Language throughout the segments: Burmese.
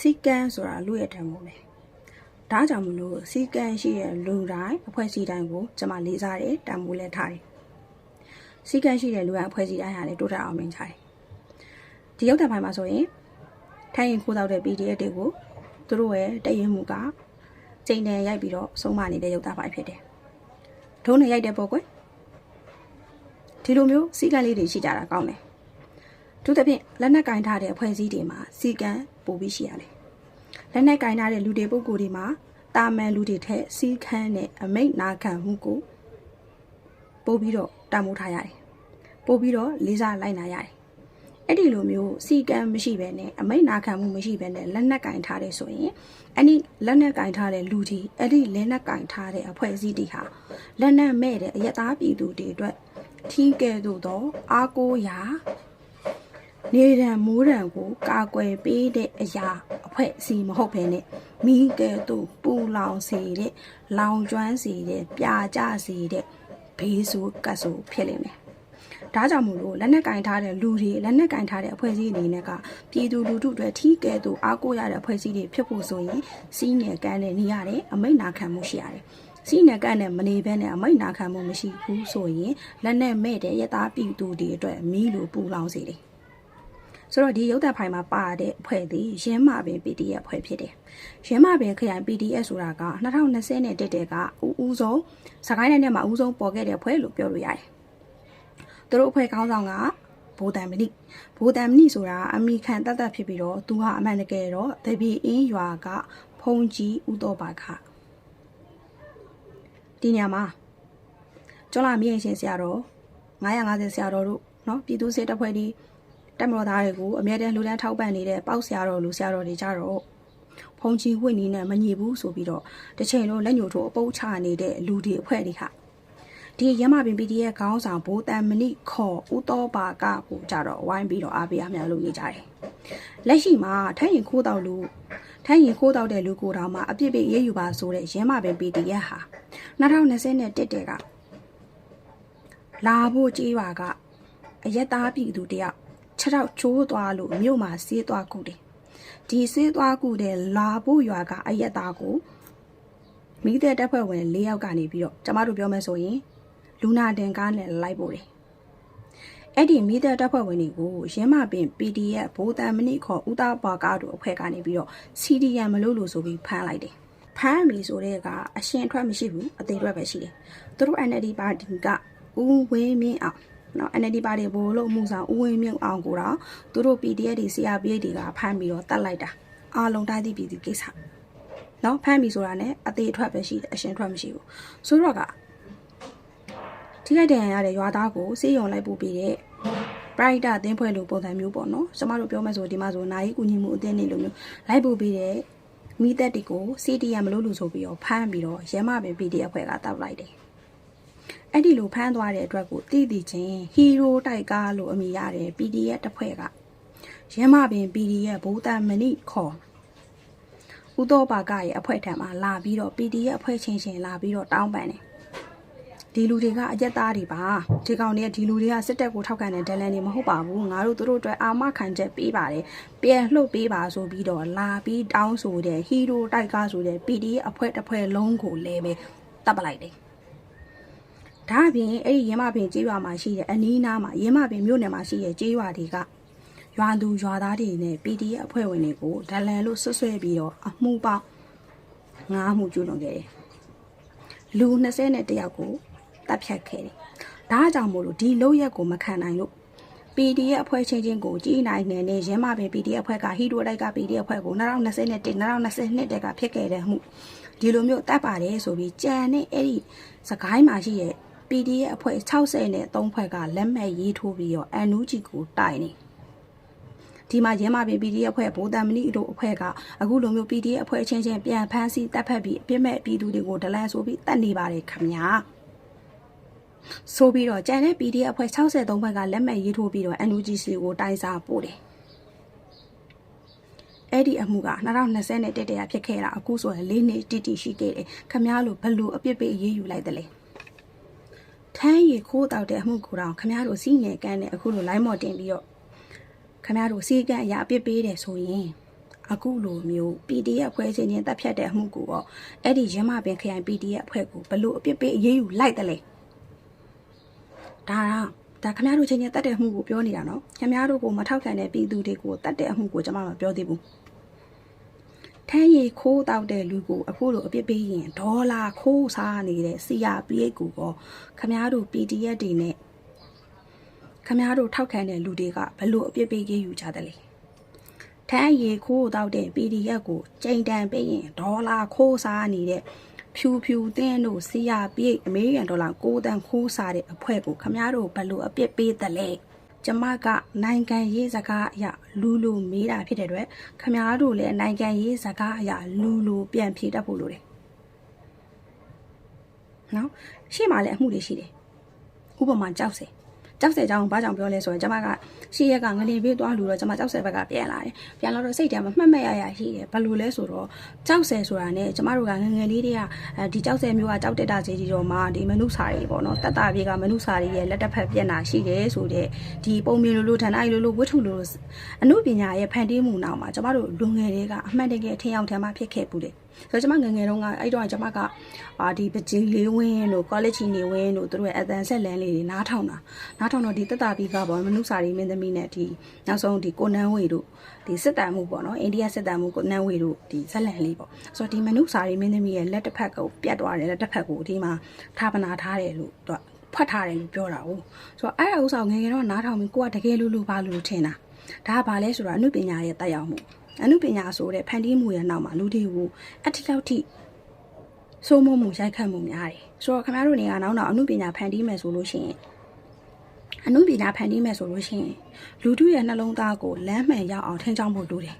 စီကံဆိုတာလူရဲ့တံမိုးပဲဒါကြောင့်မလို့စီကံရှိတဲ့လူတိုင်းအဖွဲ့အစည်းတိုင်းကိုကျွန်မလေးစားတယ်တံမိုးလည်းထားတယ်စီကံရှိတဲ့လူတိုင်းအဖွဲ့အစည်းတိုင်းဟာလည်းတိုးတက်အောင်မြင်ကြတယ်ဒီရောက်တဲ့ဘိုင်းမှာဆိုရင်ထိုင်းရင်ခိုးတော့တဲ့ PDF တွေကိုသူတို့ရဲ့တည်ရင်မှုကချိန်တန်ရိုက်ပြီးတော့ဆုံးမနေတဲ့ရုပ်သားပိုင်းဖြစ်တယ်ဒုံးနဲ့ရိုက်တဲ့ပုံကွယ်ဒီလိုမျိုးစီကံလေးတွေရှိကြတာကောင်းတယ် သူတစ်ဖြင့်လက်နက်ကင်ထားတဲ့အဖွဲ့အစည်းတွေမှာစီကံပို့ပြီးရှိရတယ်လက်နက်ကင်ထားတဲ့လူတွေပုဂ္ဂိုလ်တွေမှာတာမန်လူတွေထက်စီကံနဲ့အမိတ်နာခံမှုကိုပို့ပြီးတော့တံမိုးထားရတယ်ပို့ပြီးတော့လေးစားလိုက်နာရတယ်အဲ့ဒီလိုမျိုးစီကံမရှိဘဲနဲ့အမိတ်နာခံမှုမရှိဘဲနဲ့လက်နက်ကင်ထားတဲ့ဆိုရင်အဲ့ဒီလက်နက်ကင်ထားတဲ့လူတွေအဲ့ဒီလက်နက်ကင်ထားတဲ့အဖွဲ့အစည်းတွေဟာလက်နက်မဲ့တဲ့အယက်သားပြည်သူတွေအတွက်ထီးကဲ့သို့သော အားကိုးရာ နေရန်မိုးရန်ကိုကာကွယ်ပေးတဲ့အရာအဖွဲ့အစည်းမဟုတ်ဘဲနဲ့မိကဲ့သို့ပူလောင်စေတဲ့လောင်ကျွမ်းစေတဲ့ပြာကျစေတဲ့ဘေးဆိုးကတ်ဆိုးဖြစ်လိမ့်မယ်။ဒါကြောင့်မို့လို့လက်နက်ကင်ထားတဲ့လူတွေလက်နက်ကင်ထားတဲ့အဖွဲ့အစည်းအနေနဲ့ကပြည်သူလူထုတွေထီးကဲ့သို့အားကိုးရတဲ့အဖွဲ့အစည်းတွေဖြစ်ဖို့ဆိုရင်စီးနယ်ကန်းနဲ့နေရတယ်အမိတ်နာခံမှုရှိရတယ်။စီးနယ်ကန်းနဲ့မနေဘဲနဲ့အမိတ်နာခံမှုမရှိဘူးဆိုရင်လက်နဲ့မဲ့တဲ့ရသားပြည်သူတွေအတွက်မီးလိုပူလောင်စေတယ်။ ဆိုတော့ဒီရုပ်သက်ဖိုင်မှာပါတဲ့အဖွဲ့သည်ရင်းမာပင် PDF အဖွဲ့ဖြစ်တယ်။ရင်းမာပင်ခရိုင် PDF ဆိုတာက2020နဲ့တက်တဲ့ကဦးဦးဆုံးစကိုင်းတိုင်းထဲမှာဦးဆုံးပေါ်ခဲ့တဲ့အဖွဲ့လို့ပြောလို့ရတယ်။သူတို့အဖွဲ့ခေါင်းဆောင်ကဘိုးတံမဏိဘိုးတံမဏိဆိုတာအမိခံတတ်တတ်ဖြစ်ပြီးတော့သူဟာအမှန်တကယ်တော့တပီအင်းရွာကဖုန်ကြီးဦးတော်ပါခဒီညမှာကျောလာမြေရင်ရှင်ဆရာတော်950ဆရာတော်တို့เนาะပြည်သူစစ်တပ်ဖွဲ့ဒီ တက်မတော်သားတွေကိုအမြဲတမ်းလူတန်းထောက်ပံ့နေတဲ့ပေါက်ဆရာတော်လူဆရာတော်တွေကြတော့ဖုန်ကြီးဝိနီနဲ့မညီဘူးဆိုပြီးတော့တစ်ချိန်လုံးလက်ညှိုးထိုးအပုတ်ချနေတဲ့လူတွေအဖွဲ့တွေဟာဒီရမပင် PDF ခေါင်းဆောင်ဘိုးတန်မဏိခေါ်ဦးတော်ပါကကိုကြတော့ဝိုင်းပြီးတော့အားပေးအားများလုပ်နေကြတယ်။လက်ရှိမှာထိုင်းရင်ခိုးတောက်လူထိုင်းရင်ခိုးတောက်တဲ့လူကိုတောင်မှအပြစ်ပေးရေးယူပါဆိုတဲ့ရမပင် PDF ဟာ2020နဲ့တက်တဲ့ကလာဖို့ကြေးပါကအရက်သားပြည်သူတယောက် ခြေထောက်ချိုးသွားလို့မြို့မှာဆေးသွားခုတယ်။ဒီဆေးသွားခုတဲ့လာဖို့ရွာကအရက်သားကိုမိတဲ့တပ်ဖွဲ့ဝင်၄ယောက်ကနေပြီးတော့ကျမတို့ပြောမယ်ဆိုရင်လူနာတင်ကားနဲ့လိုက်ပို့တယ်။အဲ့ဒီမိသက်တပ်ဖွဲ့ဝင်တွေကိုရင်းမပင် PDF ဘိုးတန်မဏိခေါ်ဦးသားပါကားတို့အဖွဲ့ကနေပြီးတော့ CDM မလို့လို့ဆိုပြီးဖမ်းလိုက်တယ်။ဖမ်းပြီဆိုတဲ့ကအရှင်အထွက်မရှိဘူးအသေးအတွက်ပဲရှိတယ်။သူတို့ NLD ပါတီကဦးဝင်းမြင့်အောင် နော် NLD ပါတီဘိုလ်လို့မှုဆောင်ဦးဝင်းမြင့်အောင်ကိုတော့သူတို့ PDF တွေ CRPH တွေကဖမ်းပြီးတော့တတ်လိုက်တာအားလုံးတိုင်းသိပြည်သူကိစ္စနော်ဖမ်းပြီဆိုတာနဲ့အသေးအထွက်ပဲရှိတယ်အရှင်ထွက်မရှိဘူးဆိုတော့ကထိခိုက်ဒဏ်ရာရတဲ့ရွာသားကိုစေးရုံလိုက်ပို့ပြီးတဲ့ bright အသင်းဖွဲ့လို့ပုံစံမျိုးပေါ့နော်ကျမတို့ပြောမယ်ဆိုဒီမှာဆိုနိုင်ကူညီမှုအသင်းနေလို့မျိုးလိုက်ပို့ပြီးတဲ့မိသက်တီကို CTM မလို့လို့ဆိုပြီးတော့ဖမ်းပြီးတော့ရဲမပင် PDF ဖွဲ့ကတောက်လိုက်တယ် အဲ့ဒီလိုဖမ်းသွားတဲ့အတွက်ကိုတည်တည်ချင်းဟီးရိုးတိုက်ကားလို့အမည်ရတဲ့ PDF တစ်ဖွဲ့ကရဲမပင် PDF ဘိုးတန်မဏိခေါ်ဦးတော်ပါကရဲ့အဖွဲ့ထံမှာလာပြီးတော့ PDF အဖွဲ့ချင်းချင်းလာပြီးတော့တောင်းပန်တယ်ဒီလူတွေကအရက်သားတွေပါဒီကောင်တွေကဒီလူတွေကစစ်တပ်ကိုထောက်ခံတဲ့ဒလန်တွေမဟုတ်ပါဘူးငါတို့တို့အတွက်အာမခံချက်ပေးပါတယ်ပြန်လှုပ်ပေးပါဆိုပြီးတော့လာပြီးတောင်းဆိုတဲ့ဟီးရိုးတိုက်ကားဆိုတဲ့ PDF အဖွဲ့တစ်ဖွဲ့လုံးကိုလည်းပဲတပ်ပလိုက်တယ် ဒါအပြင်အဲ့ဒီရင်းမပင်ကျေးရွာမှာရှိတဲ့အနီးနားမှာရင်းမပင်မြို့နယ်မှာရှိတဲ့ကျေးရွာတွေကရွာသူရွာသားတွေနဲ့ PDF အဖွဲ့ဝင်တွေကိုဒလန်လို့ဆွဆွဲပြီးတော့အမှုပေါင်းငါးမှုကျူးလွန်ခဲ့တယ်လူ20နဲ့တယောက်ကိုတပ်ဖြတ်ခဲ့တယ်။ဒါကြောင့်မို့လို့ဒီလောက်ရက်ကိုမခံနိုင်လို့ PDF အဖွဲ့ချင်းချင်းကိုကြီးနိုင်နေနဲ့ရင်းမပင် PDF အဖွဲ့ကဟီတိုတိုက်က PDF အဖွဲ့ကို2021 2022တက်ကဖြစ်ခဲ့တဲ့မှုဒီလိုမျိုးတပ်ပါတယ်ဆိုပြီးကြံနဲ့အဲ့ဒီစကိုင်းမှာရှိရဲ့ PDF အဖွဲ့60နဲ့3ဖွဲ့ကလက်မှတ်ရေးထိုးပြီးတော့ NUG ကိုတိုင်နေဒီမှာရင်းမပင် PDF အဖွဲ့ဗိုလ်တံမဏိတို့အဖွဲ့ကအခုလိုမျိုး PDF အဖွဲ့ချင်းချင်းပြန်ဖမ်းဆီးတပ်ဖက်ပြီးအပြစ်မဲ့ပြည်သူတွေကိုဒလန်ဆိုပြီးတတ်နေပါတယ်ခင်ဗျာဆိုပြီးတော့ကျန်တဲ့ PDF အဖွဲ့63ဘက်ကလက်မှတ်ရေးထိုးပြီးတော့ NUGC ကိုတိုင်စာပို့တယ်အဲ့ဒီအမှုက2020နဲ့တက်တရဖြစ်ခဲ့တာအခုဆိုရင်၄နှစ်တိတိရှိခဲ့တယ်ခမားလို့ဘလို့အပြစ်ပေးအေးယူလိုက်တယ်လေ ထမ်းရီခိုးတောက်တဲ့အမှုကိုတော့ခမားတို့စီးငယ်ကန်းနဲ့အခုလို line မော်တင်ပြီးတော့ခမားတို့စီးကန်းအရာအပြစ်ပေးတယ်ဆိုရင်အခုလိုမျိုး PDF ဖွဲ့ချင်းချင်းတက်ဖြတ်တဲ့အမှုကိုတော့အဲ့ဒီရမပင်ခရိုင် PDF အဖွဲ့ကိုဘလို့အပြစ်ပေးအရေးယူလိုက်တယ်လေဒါကဒါခင်ဗျားတို့ချင်းချင်းတက်တဲ့အမှုကိုပြောနေတာနော်ခင်ဗျားတို့ကိုမထောက်ခံတဲ့ပြည်သူတွေကိုတက်တဲ့အမှုကိုကျွန်မမပြောသေးဘူး ထမ်းရည်ခိုးတောက်တဲ့လူကိုအခုလိုအပြစ်ပေးရင်ဒေါ်လာခိုးစားနေတဲ့ CRPH ကိုတော့ခင်ဗျားတို့ PDF တွေနဲ့ခင်ဗျားတို့ထောက်ခံတဲ့လူတွေကဘလို့အပြစ်ပေးရေးယူကြတယ်လေထမ်းရည်ခိုးတောက်တဲ့ PDF ကိုချိန်တန်ပေးရင်ဒေါ်လာခိုးစားနေတဲ့ဖြူဖြူတင်းတို့ CRPH အမေရိကန်ဒေါ်လာ6တန်ခိုးစားတဲ့အဖွဲ့ကိုခင်ဗျားတို့ဘလို့အပြစ်ပေးတယ်လဲ ကျမကနိုင်ငံရေးစကားအရလူလူမေးတာဖြစ်တဲ့အတွက်ခမားတို့လည်းနိုင်ငံရေးစကားအရလူလူပြန်ဖြေတတ်ဖို့လိုတယ်နော်ရှေ့မှာလည်းအမှုတွေရှိတယ်ဥပမာကြောက်စဲ ကြောက်စဲကြောင်ဘာကြောင့်ပြောလဲဆိုရင်ကျမကရှေ့ရက်ကငလင်ပေးသွားလူတော့ကျမကြောက်စဲဘက်ကပြန်လာတယ်ပြန်လာတော့စိတ်ထဲမှာမှတ်မှတ်ရရရှိတယ်ဘယ်လိုလဲဆိုတော့ကြောက်စဲဆိုတာ ਨੇ ကျမတို့ကငငယ်လေးတွေကဒီကြောက်စဲမျိုးကကြောက်တက်တာစီကြီးတော့မှဒီမနုစာတွေပေါ့နော်တက်တာပြေကမနုစာတွေရဲ့လက်တစ်ဖက်ပြက်နာရှိတယ်ဆိုတဲ့ဒီပုံမြင်လိုလိုဌာနကြီးလိုလိုဝတ္ထုလိုလိုအမှုပညာရဲ့ဖန်တီးမှုနောက်မှာကျမတို့လူငယ်တွေကအမှန်တကယ်ထင်အောင်ထင်မှဖြစ်ခဲ့ပူတယ် ဆိုတော့ကျွန်မငယ်ငယ်တုန်းကအဲ့တော့ကျွန်မကအာဒီပကြီးလေးဝင်းတို့ college နေဝင်းတို့သူတို့ရဲ့အတန်ဆက်လန်းလေးတွေနားထောင်တာနားထောင်တော့ဒီတက်တာပြီးကပေါ့မနုစာရီမင်းသမီးနဲ့ဒီနောက်ဆုံးဒီကိုနန်းဝေတို့ဒီစစ်တမ်းမှုပေါ့နော်အိန္ဒိယစစ်တမ်းမှုကိုနန်းဝေတို့ဒီဇက်လန်လေးပေါ့ဆိုတော့ဒီမနုစာရီမင်းသမီးရဲ့လက်တစ်ဖက်ကိုပြတ်သွားတယ်လက်တစ်ဖက်ကိုဒီမှာထားပနာထားတယ်လို့သူကဖွက်ထားတယ်လို့ပြောတာ哦ဆိုတော့အဲ့အဥစ္စာငယ်ငယ်တော့နားထောင်ပြီးကိုကတကယ်လို့လို့ဘာလို့ထင်တာဒါကဘာလဲဆိုတော့အနုပညာရဲ့တက်ရောက်မှု အနုပညာဆိုတဲ့ဖန်တီးမှုရဲ့နောက်မှာလူတွေကိုအတိလောက်ထိစိုးမိုးမှုရိုက်ခတ်မှုများတယ်ဆိုတော့ခင်ဗျားတို့နေကနောက်တော့အနုပညာဖန်တီးမယ်ဆိုလို့ရှိရင်အနုပညာဖန်တီးမယ်ဆိုလို့ရှိရင်လူတို့ရဲ့နှလုံးသားကိုလမ်းမှန်ရောက်အောင်ထင်ကြောင်းဖို့လိုတယ်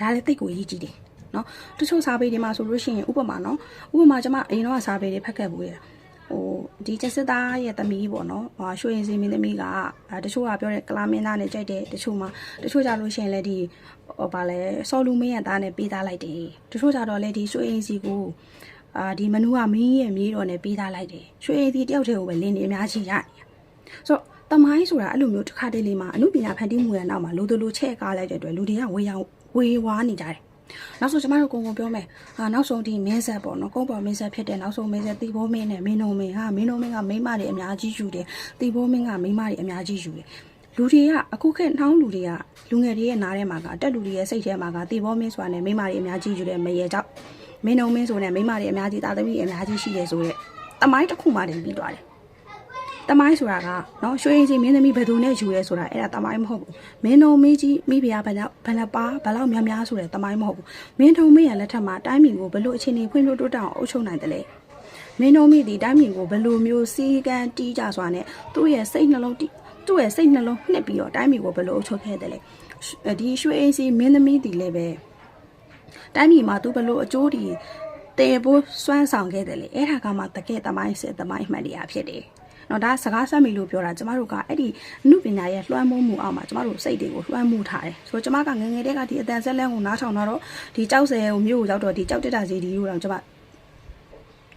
ဒါလည်းသိကိုရည်ကြည်တယ်နော်တချို့စာပေတွေမှာဆိုလို့ရှိရင်ဥပမာနော်ဥပမာကျွန်မအရင်တော့စာပေတွေဖတ်ခဲ့ဘူးရဟို ဒီကျစစ်သားရဲ့သမီးပေါ့နော်ဟာရွှေရင်စီမင်းသမီးကတချို့ကပြောတဲ့ကလာမင်းသားနဲ့ကြိုက်တယ်တချို့မှာတချို့ကြလို့ရှိရင်လည်းဒီဟိုဗာလဲစော်လူမင်းရဲ့သားနဲ့ပေးသားလိုက်တယ်တချို့ကြတော့လည်းဒီရွှေရင်စီကိုအာဒီမနူးကမင်းရဲ့မြေးတော်နဲ့ပေးသားလိုက်တယ်ရွှေရင်စီတယောက်တည်းကိုပဲလင်းနေအများကြီးရနေဆိုတော့တမိုင်းဆိုတာအဲ့လိုမျိုးတစ်ခါတည်းလေးမှာအမှုပညာဖန်တီးမှုရဲ့နောက်မှာလူတို့လူချဲ့ကားလိုက်တဲ့အတွက်လူတွေကဝေရောင်ဝေဝါးနေကြတယ် နောက်ဆုံးကျမတို့ကုံကုံပြောမယ်အာနောက်ဆုံးဒီမင်းဆက်ပေါ့နော်ကုန်းပေါ်မင်းဆက်ဖြစ်တဲ့နောက်ဆုံးမင်းဆက်တီဘိုးမင်းနဲ့မင်းုံမင်းဟာမင်းုံမင်းကမိမတွေအများကြီးယူတယ်တီဘိုးမင်းကမိမတွေအများကြီးယူတယ်လူတွေကအခုခေတ်နှောင်းလူတွေကလူငယ်တွေရဲ့နားထဲမှာကတက်လူတွေရဲ့စိတ်ထဲမှာကတီဘောမင်းဆိုတာနဲ့မိမတွေအများကြီးယူတယ်မရေကြောက်မင်းုံမင်းဆိုနဲ့မိမတွေအများကြီးတာသမီးအများကြီးရှိတယ်ဆိုတော့တမိုင်းတစ်ခုမှတင်ပြီးသွားတယ် တမိုင်းဆိုတာကနော်ရွှေရင်စီမင်းသမီးဘယ်သူနဲ့ယူရဲဆိုတာအဲ့ဒါတမိုင်းမဟုတ်ဘူးမင်းတို့မင်းကြီးမိဖုရားဘယ်လောက်ဘယ်နှပါဘယ်လောက်များများဆိုတဲ့တမိုင်းမဟုတ်ဘူးမင်းတို့မင်းရလက်ထက်မှာတိုင်းပြည်ကိုဘယ်လိုအခြေအနေဖွံ့ဖြိုးတိုးတက်အောင်အုပ်ချုပ်နိုင်တယ်လဲမင်းတို့မိဒီတိုင်းပြည်ကိုဘယ်လိုမျိုးစီကံတီးကြစွာနဲ့သူ့ရဲ့စိတ်နှလုံးတီးသူ့ရဲ့စိတ်နှလုံးနှစ်ပြီးတော့တိုင်းပြည်ကိုဘယ်လိုအုပ်ချုပ်ခဲ့တယ်လဲဒီရွှေအိစီမင်းသမီးတီလည်းပဲတိုင်းပြည်မှာသူဘယ်လိုအကျိုးတီတေဖို့စွမ်းဆောင်ခဲ့တယ်လေအဲ့ဒါကမှတကယ်တမိုင်းစစ်တမိုင်းမှန်တရားဖြစ်တယ် နော်ဒါစကားဆက်မိလို့ပြောတာကျမတို့ကအဲ့ဒီအမှုပညာရဲ့လွှမ်းမိုးမှုအောက်မှာကျမတို့စိတ်တွေကိုလွှမ်းမိုးထားတယ်ဆိုတော့ကျမကငငယ်တည်းကဒီအတန်ဆက်လန်းကိုနားထောင်တော့ဒီကြောက်စဲကိုမြို့ကိုရောက်တော့ဒီကြောက်တက်တာစီဒီကိုတော့ကျမ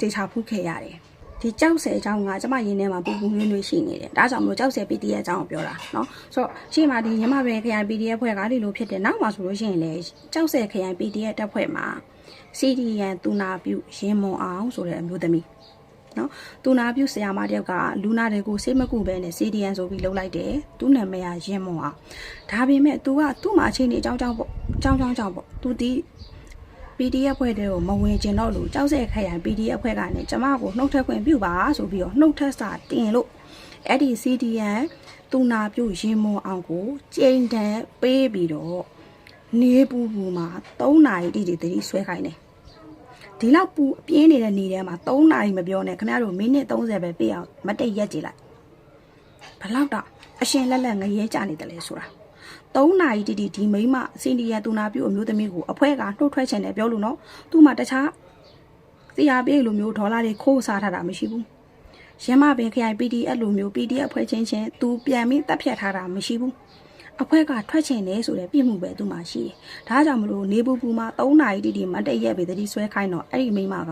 တေချာဖူးခဲ့ရတယ်ဒီကြောက်ဆယ်အကြောင်းကကျမရင်းထဲမှာပူပူနွေ့နွေ့ရှိနေတယ်ဒါကြောင့်မလို့ကြောက်ဆယ် PDF အကြောင်းကိုပြောတာเนาะဆိုတော့ရှေ့မှာဒီညမပင်ခရိုင် PDF ဖွဲ့ကဒီလိုဖြစ်တယ်နောက်မှာဆိုလို့ရှိရင်လေကြောက်ဆယ်ခရိုင် PDF တက်ဖွဲ့မှာ CDN တူနာပြုရင်းမွန်အောင်ဆိုတဲ့အမျိုးသမီး နော်သူနာပြုဆရာမတယောက်ကလူနာတွေကိုဆေးမကုပဲနဲ့ CDN ဆိုပြီးလှုပ်လိုက်တယ်သူ့နာမည်ကရင်းမွန်အောင်ဒါပေမဲ့ तू ကသူ့မှာအခြေအနေအကြောင်းကြောင်းပေါ့အကြောင်းကြောင်းကြောင့်ပေါ့ तू ဒီ PDF ဖွဲ့တဲ့ကိုမဝင်ကျင်တော့လို့ကြောက်စဲခရိုင် PDF ဖွဲ့ကနေကျမကိုနှုတ်ထက်ခွင့်ပြုပါဆိုပြီးတော့နှုတ်ထက်စာတင်လို့အဲ့ဒီ CDN သူနာပြုရင်မွန်အောင်ကိုကျိန်တန်ပေးပြီးတော့နေပူပူမှာ3နာရီတိတိတိဆွဲခိုင်းတယ် ဒီလောက်ပူပြင်းနေတဲ့နေထဲမှာ3နာရီမပြောနဲ့ခင်ဗျားတို့မိနစ်30ပဲပြည့်အောင်မတိတ်ရက်ကြည့်လိုက်ဘလောက်တော့အရှင်လက်လက်ငရဲကြနေတယ်လေဆိုတာ3နာရီတိတိဒီမိမစင်ဒီယာတူနာပြုအမျိုးသမီးကိုအဖွဲကနှုတ်ထွက်ချင်တယ်ပြောလို့နော်သူ့မှာတခြားစီယာပေးလိုမျိုးဒေါ်လာတွေခိုးစားထားတာမရှိဘူးရမပင်ခရိုင် PDF လိုမျိုး PDF ဖွဲ့ချင်းချင်းသူပြန်ပြီးတက်ဖြတ်ထားတာမရှိဘူး အဖွဲကထွက်ချင်တယ်ဆိုတဲ့ပြစ်မှုပဲသူ့မှာရှိတယ်။ဒါကြောင့်မလို့နေပူပူမှာ3နာရီတိတိမတ်တရက်ပဲတတိဆွဲခိုင်းတော့အဲ့ဒီမိမက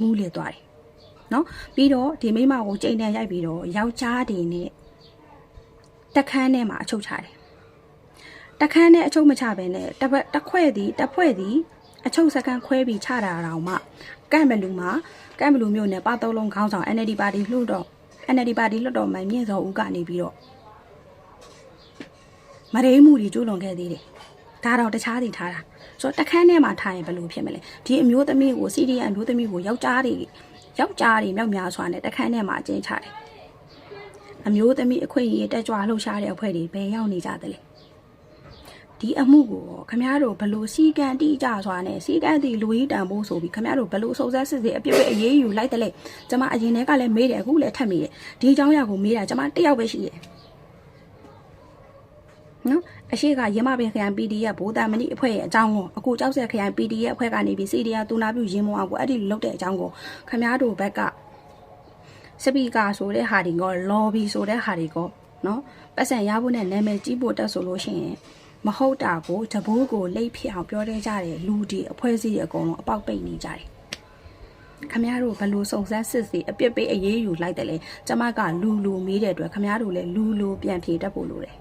မူးလေသွားတယ်။နော်ပြီးတော့ဒီမိမကိုကြိမ်တန်ရိုက်ပြီးတော့ယောက်ျားတွေနဲ့တက်ခန်းထဲမှာအချုပ်ချတယ်။တတခန်းနဲ့အချုပ်မချဘဲနဲ့တစ်ပတ်တစ်ခွဲသည်တစ်ဖွဲ့သည်အချုပ်စကန်ခွဲပြီးချတာတောင်မှကန့်ဘလူမှာကန့်ဘလူမျိုးနဲ့ပါသုံးလုံးခေါင်းဆောင် NLD ပါတီလှုပ်တော့ NLD ပါတီလွှတ်တော်မှမြင့်စောဦးကနေပြီးတော့ မရိမှုတွေကျူးလွန်ခဲ့သေးတယ်ဒါတော့တခြားစီထားတာဆိုတော့တခန်းထဲမှာထားရင်ဘယ်လိုဖြစ်မလဲဒီအမျိုးသမီးကိုစီဒီအမျိုးသမီးကိုယောက်ျားတွေယောက်ျားတွေမြောက်များစွာနဲ့တခန်းထဲမှာအကျဉ်းချတယ်အမျိုးသမီးအခွင့်အရေးတက်ကြွလှုပ်ရှားတဲ့အဖွဲ့တွေဘယ်ရောက်နေကြသလဲဒီအမှုကိုခမရတို့ဘလို့စီကံတိကြစွာနဲ့စီကံတိလူကြီးတန်ဖို့ဆိုပြီးခမရတို့ဘလို့စုံစမ်းစစ်ဆေးအပြစ်ပဲအရေးယူလိုက်တယ်လေကျမအရင်တည်းကလည်းမေးတယ်အခုလည်းထပ်မေးတယ်ဒီအကြောင်းအရာကိုမေးတာကျမတစ်ယောက်ပဲရှိတယ် နော်အရှိကရမပင်ခရိုင် PDF ဘိုးတမဏိအဖွဲ့ရဲ့အကြောင်းကိုအခုကြောက်ဆက်ခရိုင် PDF အဖွဲ့ကနေပြီးစီဒီယာတူနာပြုရင်းမအောင်ကိုအဲ့ဒီလုတ်တဲ့အကြောင်းကိုခမရတို့ဘက်ကစပီကာဆိုတဲ့ဟာဒီကောလော်ဘီဆိုတဲ့ဟာဒီကောနော်ပတ်စံရဖို့နဲ့နာမည်ကြီးဖို့တက်ဆိုလို့ရှိရင်မဟုတ်တာကိုတဘိုးကိုလိတ်ဖြစ်အောင်ပြောတဲ့ကြတယ်လူဒီအဖွဲ့အစည်းတွေအကုန်လုံးအပေါက်ပိတ်နေကြတယ်ခမရတို့ဘလို့စုံစမ်းစစ်စီအပြစ်ပေးအရေးယူလိုက်တယ်လေကျမကလူလူမေးတဲ့အတွက်ခမရတို့လည်းလူလူပြန်ဖြေတတ်ဖို့လိုတယ်